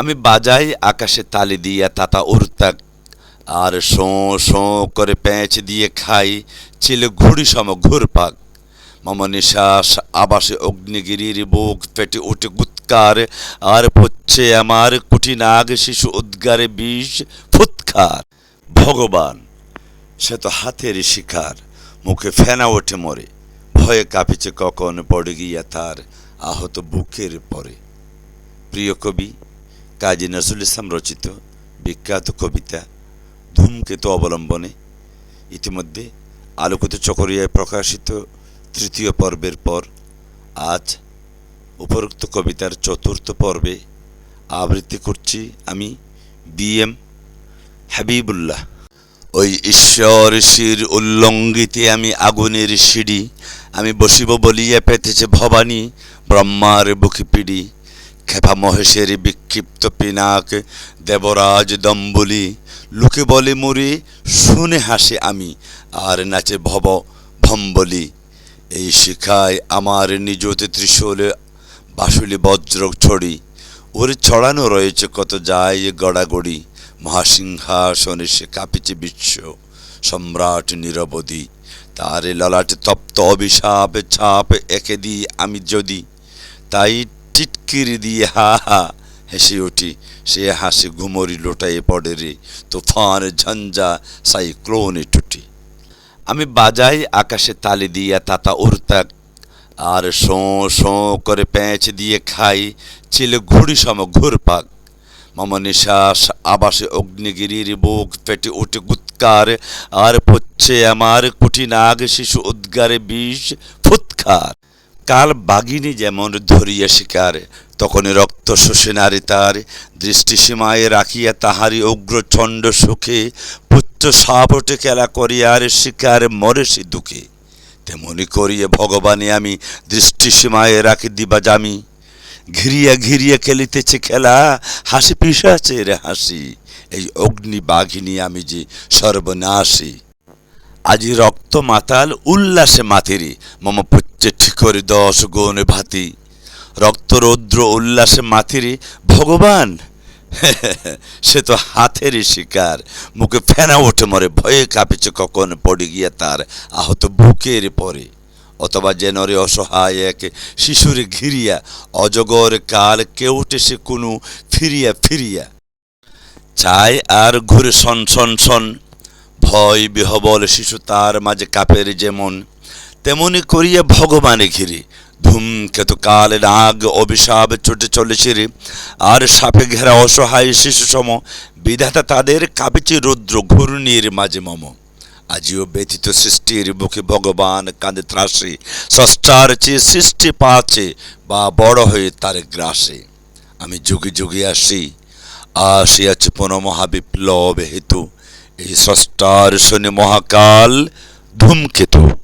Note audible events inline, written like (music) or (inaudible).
আমি বাজাই আকাশে তালি দিয়া তাতা উড়তাক আর শোঁ শোঁ করে প্যাঁচ দিয়ে খাই, ছিল ঘুড়ি সম ঘুরপাক মম নিশ্বাস আবাসে অগ্নিগিরির বুক পেটে উঠে গুৎকার, আর পচ্ছে আমার কুটি নাগ শিশু উদ্গারে বিষ ফুৎকার। ভগবান, সে তো হাতের শিকার, মুখে ফেনা ওঠে মরে, ভয়ে কাঁপিছে কখন পড়ে গিয়া তার আহত বুকের পরে। প্রিয় কবি কাজী নজরুল ইসলাম রচিত বিখ্যাত কবিতা ধূমকেতু অবলম্বনে ইতিমধ্যে আলোকিত চকরিয়ায় প্রকাশিত তৃতীয় পর্বের পর আজ উপরোক্ত কবিতার চতুর্থ পর্বে আবৃত্তি করছি আমি বি এম হাবিবুল্লাহ। ওই ঈশ্বর শির উল্লঙ্ঘিতে আমি আগুনের সিঁড়ি, আমি বসিব বলিয়া পেতেছে ভবানী, ব্রহ্মার বুকে পিড়ি। খেপা মহেশের বিক্ষিপ্ত পিনাক, দেবরাজ দম্বলি, লোকে বলে মরে শুনে হাসে আমি, আর নাচে ভব ভম্বলি। এই শিখায় আমার নিজতে ত্রিশূলে বাসুলি বজ্র ছড়ি। ওরে ছড়ানো রয়েছে কত যায় গড়াগড়ি। মহাসিংহাসনে সে কাঁপিছে বিশ্ব সম্রাট নিরবধি। তারে ললাট তপ্ত অভিশাপ ছাপ একে দিই আমি যদি। তাই টিটকিরি দিয়ে হা হা হেসে উঠি। সে হাসি ঘুমরি লোটায়ে পড়ে রে। তুফান, ঝঞ্ঝা, সাইক্লোনে টুটি আমি বাজাই আকাশে তালি দিয়া তাতা উড়তাক আর শোঁ শোঁ করে প্যাঁচ দিয়ে খাই। ছিল ঘুড়ি সম ঘুরপাক। মম নিশ্বাস আবাসে অগ্নিগিরির বুক পেটে উঠে গুৎকার। আর পচ্ছে আমার কুটি নাগ শিশু উদ্গারে বিষ ফুৎকার। কাল বাগিনী যেমন ধরিয়া শিকার তখন রক্ত শোষে নারী তার। দৃষ্টিসীমায় রাখিয়া তাহারি উগ্র ছন্ড সুখে, পুত্র সাপটে খেলা করিয়ার শিকার মরে সে দুঃখে। তেমনি করিয়ে ভগবানে আমি দৃষ্টিসীমায় রাখি দিবা জামি। ঘিরিয়া ঘিরিয়া খেলিতেছে খেলা, হাসি পিসাছে রে হাসি। এই অগ্নি বাঘিনী আমি যে সর্বনাশী। আজি রক্ত মাতাল উল্লাসে মাতিরি, মম পুচ্ছে ঠিকরি দশ গুণ ভাতি। রক্ত রৌদ্র উল্লাসে মাতিরি ভগবান! (laughs) সে তো হাতেরই শিকার। মুখে ফেনা ওঠে মরে, ভয়ে কাঁপিছে কখন পড়ে গিয়া তার আহত বুকের পরে। অথবা যেন রে অসহায় এক শিশুরে ঘিরিয়া, অজগর কাল কেউটে সে কোনো ফিরিয়া ফিরিয়া। চায় আর ঘুরে সন সন সন, ভয় বিহবল শিশু তার মাঝে কাপের যেমন। তেমনি করিয়া ভগবানে ঘিরে। ধূমকেতু কালে নাগ অভিশাপ ছুটে চলেছে রে। আর সাপে ঘেরা অসহায় শিশু সম বিধাতা তাদের কাঁপিছে রুদ্র ঘূর্ণির মাঝে মম। আজিও ব্যথিত সৃষ্টির বুকে ভগবান কাঁদে ত্রাসে ষষ্ঠার চেয়ে সৃষ্টি পাচে বা বড় হয়ে তার গ্রাসে। আমি যুগে যুগে আসি, আসিয়াছে পুনঃ মহাবিপ্লব হেতু। এই স্রষ্টার শনি মহাকাল ধূমকেতু।